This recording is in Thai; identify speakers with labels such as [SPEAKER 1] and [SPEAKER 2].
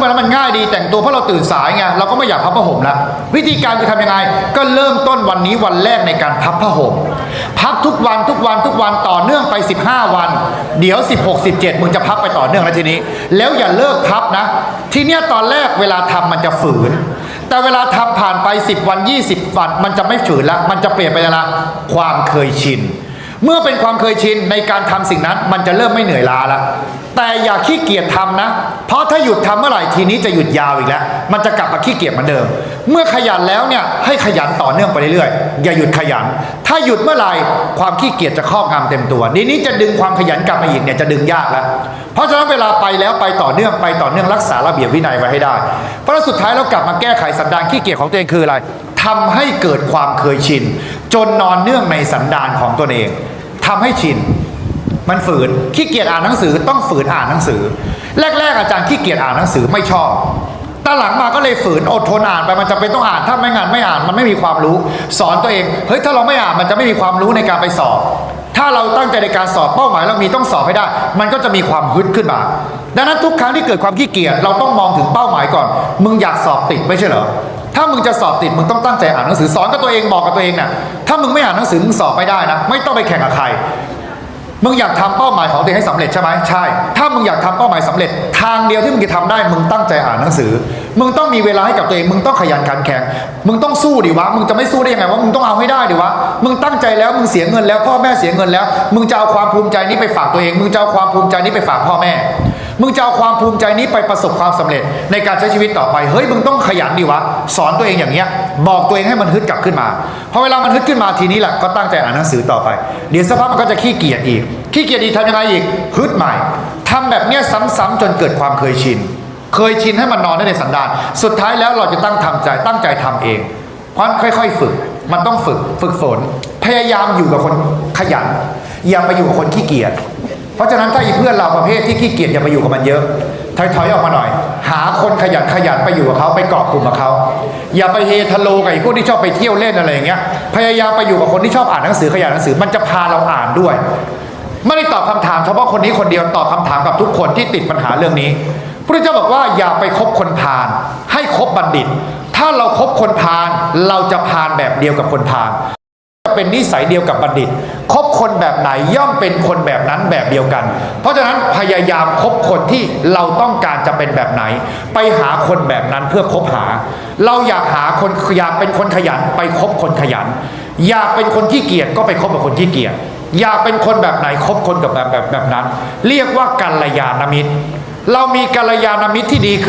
[SPEAKER 1] ไปแล้วมันง่ายดีแต่งตัวเพราะเราตื่นสายไงเราก็ไม่อยากพับผ้าห่มละวิธีการคือทำยังไง ก็เริ่มต้นวันนี้วันแรกในการพับผ้าห่มพับทุกวันทุกวันทุกวันต่อเนื่องไป 15 วัน เดี๋ยว 16 17มึงจะพับไปต่อเนื่องแล้วทีนี้ แล้วอย่าเลิกพับนะ ทีเนี้ยตอนแรกเวลาทำมันจะฝืน แต่เวลาทำผ่านไป 10 วัน 20 วัน มันจะไม่ฝืนละมันจะเปลี่ยนไปในละความเคยชินเมื่อเป็นความเคยชินในการทำสิ่งนั้น มันจะเริ่มไม่เหนื่อยล้าละ แต่อย่าขี้เกียจทำนะ เพราะถ้าหยุดทำเมื่อไหร่ทีนี้จะหยุดยาวอีกแล้ว มันจะกลับมาขี้เกียจเหมือนเดิม เมื่อขยันแล้วเนี่ยให้ขยันต่อเนื่องไปเรื่อยๆ อย่าหยุดขยัน ถ้าหยุดเมื่อไหร่ความขี้เกียจจะครอบงำเต็มตัวทีนี้จะดึงความขยันกลับมาอีกเนี่ยจะดึงยากแล้ว เพราะฉะนั้นเวลาไปแล้วไปต่อเนื่องไปต่อเนื่องรักษาระเบียบวินัยไว้ให้ได้ เพราะสุดท้ายเรากลับมาแก้ไขสันดานขี้เกียจของตัวเองคืออะไรทำให้เกิดความเคยชิน จนนอนเนื่องในสันดานของตนเองทำให้ชิน มันฝืนขี้เกียจอ่านหนังสือต้องฝืนอ่านหนังสือ แรก ๆ อาจารย์ขี้เกียจอ่านหนังสือไม่ชอบตอนหลังมาก็เลยฝืนอดทนอ่านไปมันจะเป็นต้องอ่าน ถ้าไม่งานไม่อ่านมันไม่มีความรู้ สอนตัวเองเฮ้ยถ้าเราไม่อ่านมันจะไม่มีความรู้ในการไปสอบ ถ้าเราตั้งใจในการสอบเป้าหมายเรามีต้องสอบให้ได้ มันก็จะมีความฮึดขึ้นมา ดังนั้นทุกครั้งที่เกิดความขี้เกียจเราต้องมองถึงเป้าหมายก่อน มึงอยากสอบติดไม่ใช่เหรอถ้ามึงจะสอบติดมึงต้องตั้งใจอ่านหนังสือสอนกับตัวเองบอกกับตัวเองน่ะถ้ามึงไม่อ่านหนังสือมึงสอบไม่ได้นะ ไม่ต้องไปแข่งกับใคร มึงอยากทำเป้าหมายของตัวเองให้สำเร็จใช่ไหมใช่ ถ้ามึงอยากทำเป้าหมายสำเร็จ ทางเดียวที่มึงจะทำได้ มึงตั้งใจอ่านหนังสือ มึงต้องมีเวลาให้กับตัวเอง มึงต้องขยันขันแข็ง มึงต้องสู้ดิวะ มึงจะไม่สู้ได้ยังไงวะ มึงต้องเอาให้ได้ดิวะ มึงตั้งใจแล้ว มึงเสียเงินแล้ว พ่อแม่เสียเงินแล้ว มึงจะเอาความภูมิใจนี้ไปฝากตัวเอง มึงจะเอาความภูมิใจนี้ไปฝากพ่อแม่ มึงจะเอาความภูมิใจนี้ไปประสบความสำเร็จในการใช้ชีวิตต่อไป เฮ้ยมึงต้องขยันดิวะ สอนตัวเองอย่างเงี้ย บอกตัวเองให้มันฮึดกลับขึ้นมา พอเวลามันฮึดขึ้นมาทีนี้แหละก็ตั้งใจอ่านหนังสือต่อไป เดี๋ยวสักพักมันก็จะขี้เกียจอีก ขี้เกียจอีกทำยังไงอีก ฮึดใหม่ทำแบบเนี้ยซ้ำๆจนเกิดความเคยชิน เคยชินให้มันนอนได้ในสันดาน สุดท้ายแล้วเราจะตั้งทำใจ ตั้งใจทำเอง เพราะค่อย ๆ ฝึก มันต้องฝึก ฝึกฝน พยายามอยู่กับคนขยัน อย่าไปอยู่กับคนขี้เกียจ เพราะฉะนั้นถ้าอีเพื่อนเราประเภทที่ขี้เกียจอย่าไปอยู่กับมันเยอะถอยๆออกมาหน่อย หาคนขยันขยันไปอยู่กับเขาไปเกาะกลุ่มกับเขาอย่าไปเฮทะโลกับไอ้พวกที่ชอบไปเที่ยวเล่นอะไรอย่างเงี้ยพยายามไปอยู่กับคนที่ชอบอ่านหนังสือขยันหนังสือมันจะพาเราอ่านด้วย ไม่ได้ตอบคำถามเฉพาะคนนี้คนเดียวตอบคำถามกับทุกคนที่ติดปัญหาเรื่องนี้พระเจ้าบอกว่าอย่าไปคบคนพาลให้คบบัณฑิต ถ้าเราครบคนพาลเราจะพาลแบบเดียวกับคนพาลจะเป็นนิสัยเดียวกับบัณฑิต คบคนแบบไหนย่อมเป็นคนแบบนั้นแบบเดียวกัน เพราะฉะนั้นพยายามคบคนที่เราต้องการจะเป็นแบบไหน ไปหาคนแบบนั้นเพื่อคบหา เราอยากหาคนอยากเป็นคนขยันไปคบคนขยัน อยากเป็นคนขี้เกียจก็ไปคบกับคนขี้เกียจอยากเป็นคนแบบไหนคบคนกับแบบแบบแบบนั้น เรียกว่ากัลยาณมิตร เรามีกัลยาณมิตรที่ดีคือ